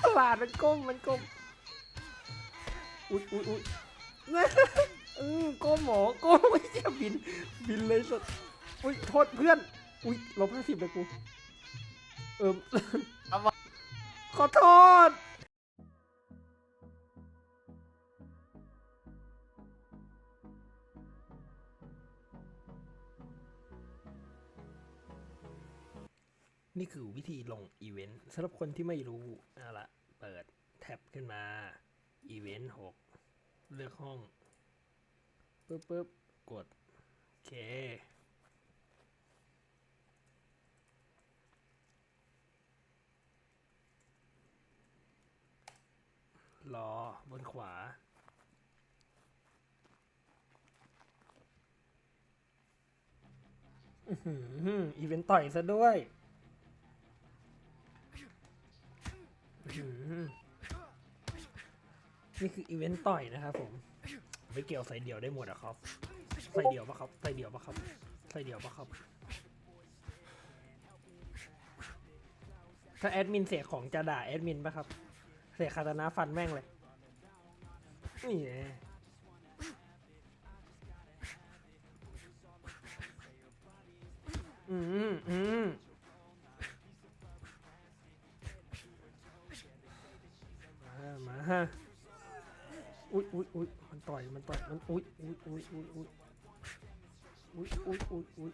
ฉลาดมันก้มมันก้มอุ้ยอุ้ยอุ้ยอืมก้มหมอก้มไอ้เหี้ยบิน บินเลยสุดอุ้ยโทษเพื่อน อุ้ยลบห้าสิบเลยกู เอิมเอามาขอโทษ นี่คือวิธีลงอีเวนต์สำหรับคนที่ไม่รู้เอาละเปิดแท็บขึ้นมาอีเวนต์หกเลือกห้องปึ๊บปึ๊บกดโอเค รอบนขวาอื้อหืออีเวนต์ต่อยซะด้วย นี่คืออีเวนต์ต่อยนะครับผม ไม่เกี่ยวใส่เดี่ยวได้หมดอะครับ ใส่เดี่ยวปะครับ ใส่เดี่ยวปะครับ ใส่เดี่ยวปะครับ ถ้าแอดมินเสียของจะด่าแอดมินปะครับ เสียคาตานะฟันแม่งเลย นี่ไงอืมอืม มันต่อยมันต่อยมันอุ๊ยอุ๊ยอุ๊ยอุ๊ยอุ๊ยอุ๊ยอุ๊ยอุ๊ย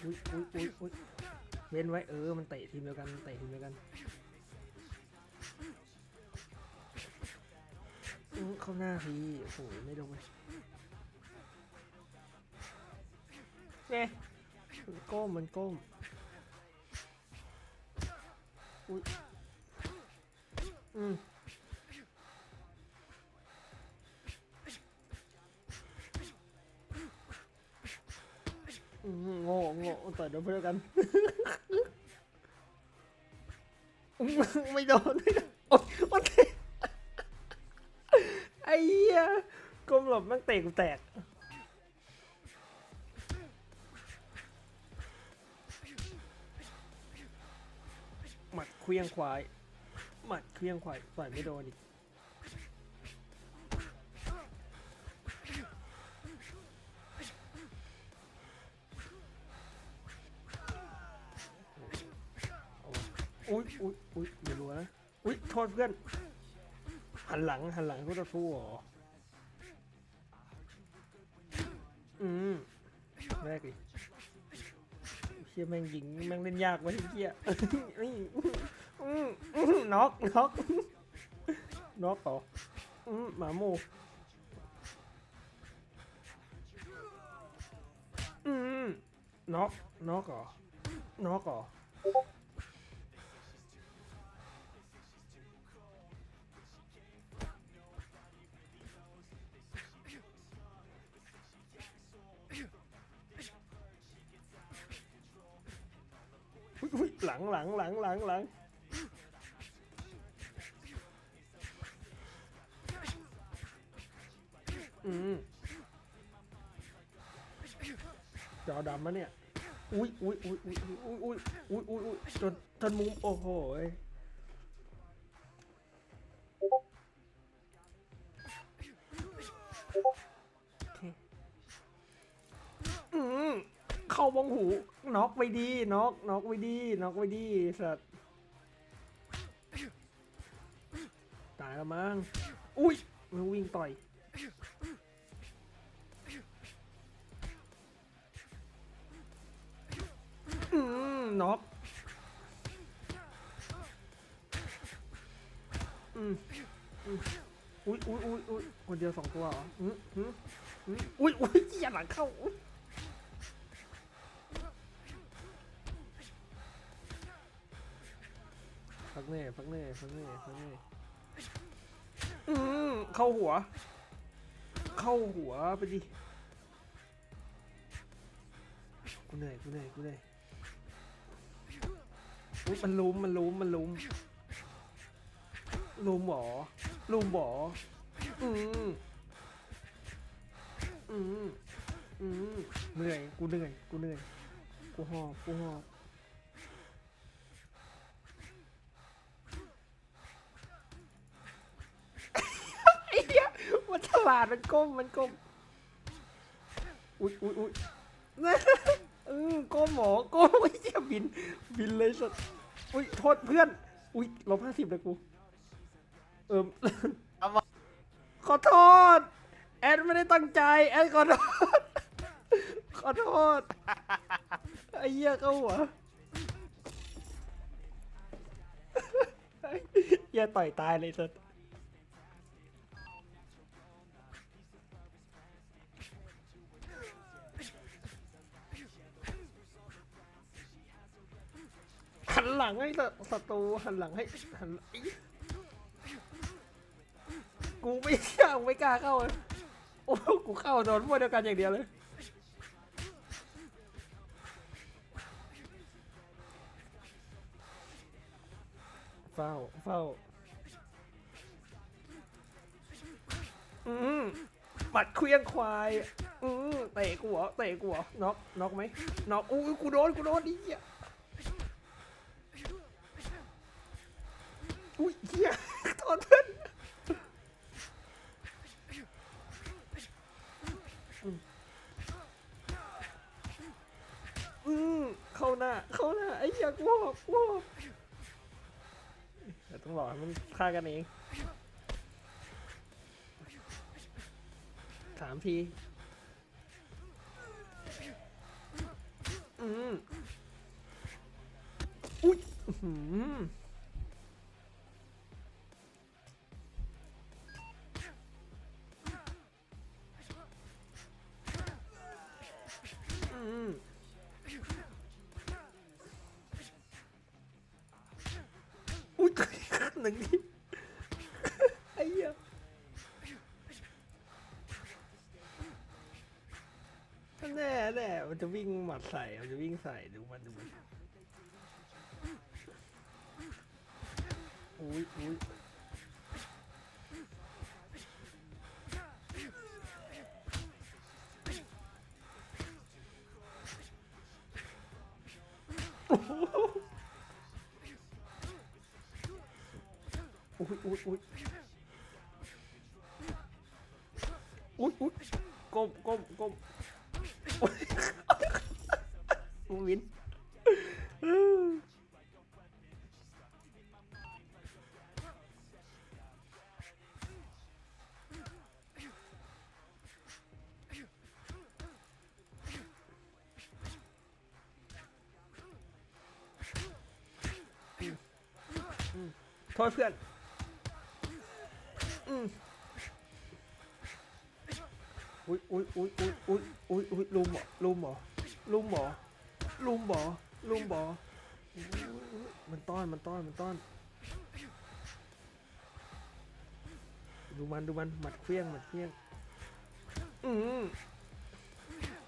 อุ๊ยอุ๊ยอุ๊ยอุ๊ยอุ๊ยเว้นไว้เออมันเตะทีมเดียวกันเตะทีมเดียวกันเข้าหน้าพี่โอ้โหไม่โดนเนี่ยมันก้มมันก้มอุ้ยอืม อืมโง่โง่ต่อยโดนเพื่อนกัน ไม่โดนไม่โดนโอ๊ยโอ๊ยไอ้เหี้ยก้มหลบแม่งเตะกูแตก หมัดเคลี้ยงควาย หมัดเคลี้ยงควายต่อยไม่โดนอีก อุ้ยอุ้ยอุ้ยไม่ารู้นะอุ้ยโทษเพื่อน หันหลังหันหลังก็จะสู้หรออืมแรกดิเฮียแม่งยิงแม่งเล่นยากวะเฮียนี่น็อกน็อกน็อกต่ออืมหมาหมูอืมน็อกน็อกเหรอน็อกเหรอ อุ๊ยอุ๊ยหลังหลังหลังหลังหลังอืมจอดำมะเนี่ย อุ้ยอุ้ยอุ้ยอุ้ยอุ้ยอุ้ยอุ้ยอุ้ยจนจนมุมโอ้โหาบ้องหูน็อกไปดีน็อกน็อกไปดีน็อกไปดีสัตว์ตายแล้วมั้งอุ้ยมันวิ่งต่อยอืมน็อกอืมอุ้ยอุ้ยอุ้ยอุ้ยคนเดียวสองตัวเหรออืมอืมอืมอุ้ยอุ้ยเหี้ยหลังเข้า พักเน่พักเน่พักเน่พักเน่อืมเข้าหัว เข้าหัวไปดิกูเหนื่อยกูเหนื่อยกูเหนื่อยอุ๊ยมันลุมมันลุมมันลุมลุมหรอลุมหรออืมอืมอืมเหนื่อยกูเหนื่อยกูเหนื่อยกูหอบกูหอบาดมันก้มมันก้ม อุ้ยอุ้ยอุ้ยเออก้มหมอก้มไอ้เหี้ยบิน บินเลยสัสอุ้ยโทษเพื่อน อุ้ยลบห้าสิบเลยกู เอิมเอามาขอโทษ แอดไม่ได้ตั้งใจ แอดขอโทษ ขอโทษ ไอ้เหี้ยเข้าหัวเหี้ยต่อยตายเลยสัส หลังให้ศัตรูหันหลังให้หันไอ้กูไม่กล้าไม่กล้าเข้าเลยโอ้กูเข้าโดนพวกเดียวกันอย่างเดียวเลยเฝ้าเฝ้าอืมปัดเคลี้ยงควายอืมเตะกูเหรอเตะกูเหรอน็อกน็อกไหมน็อกอุ้ยกูโดนกูโดนดิเหี้ยอุ้ยเหี้ย โทษเพื่อนอืมอืมเข้าหน้า เข้าหน้า ไอ้เหี้ยกูหอบกูหอบ เดี๋ยวต้องรอให้มันฆ่ากันเองสามที อืมอุ้ยอื้อหืออืม หนึ่งทีไอ้เหี้ยแน่แน่มันจะวิ่งหมัดใส่ มันจะวิ่งใส่ดูมันดูมันอุ้ยอุ้ย อุ้ยอุ้ยอุ้ยอุ้ยอุ้ยก้มก้มก้มอุ๊ยกูวินโทษเพื่อน อืมอุ้ยอุ้ยอุ้ยอุ้ยอุ้ยอุ้ยอุ้ยลุมเหรอลุมเหรอลุมเหรอลุมเหรอลุมเหรออุ๊ยอุ๊ยอุ๊ยมันต้อนมันต้อนมันต้อน ดูมันดูมันหมัดเคลี้ยงหมัดเคลี้ยง อืม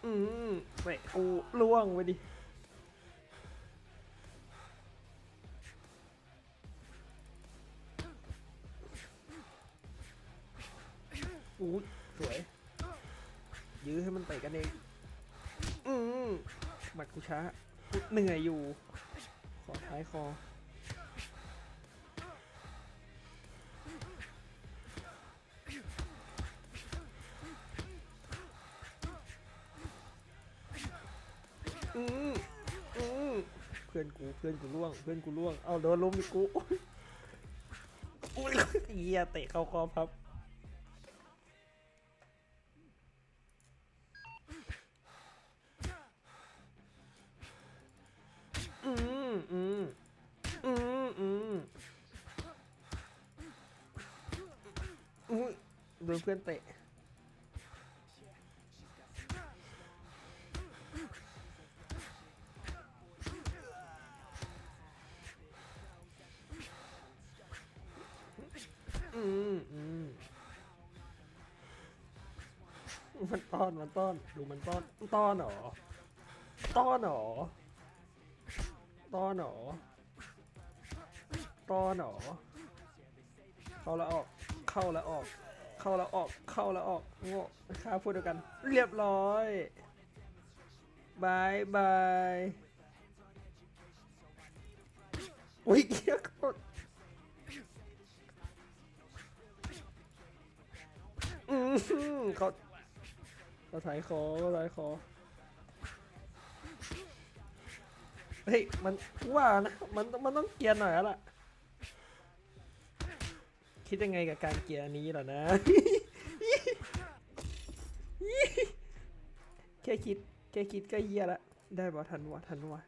อืมเตะกูล่วงไปดิ ยื้อให้มันเตะกันเอง อืมหมัดกูช้ากูเหนื่อยอยู่ ขอท้ายคอ อืมอืมเพื่อนกูเพื่อนกูล่วง เพื่อนกูล่วง เอาโดนล้มอีกกู อุ๊ยอุ้ยเหี้ยเตะเข้าคอพับ มอืมอืมอืมอุ้ยโดนเพื่อนเตะอืมอืมมันต้อน มันต้อน ดูมันต้อน ต้อนเหรอ ต้อนเหรอ ต้อนหรอต้อนหรอเข้าแล้วออก เข้าแล้วออก เข้าแล้วออก เข้าแล้วออกโง่ข้าพูดเดียวกัน เรียบร้อยบายบายอุ้ยเกียโคตรอืมเขาเขาถ่ายคอเขาถ่ายคอ เฮ้ยมันว่านะมันมันต้องเกียร์หน่อยแล้วล่ะ คิดยังไงกับการเกียร์นี้เหรอนะแค่คิดแค่คิดก็เยี่ยละได้บ่ทันวะทันวะ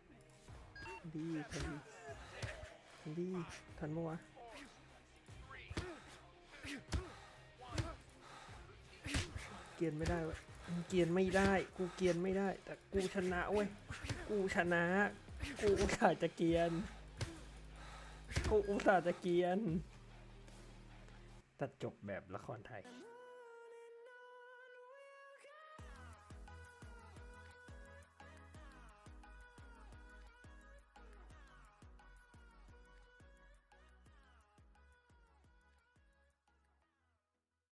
ดีทันดีทันดีทันวะเกียนไม่ได้เวะเกียนไม่ได้ กูเกียนไม่ได้ แต่กูชนะเว้ย กูชนะ กูอุตส่าห์จะเกียนกูอุตส่าห์จะเกียนตัดจบแบบละครไทย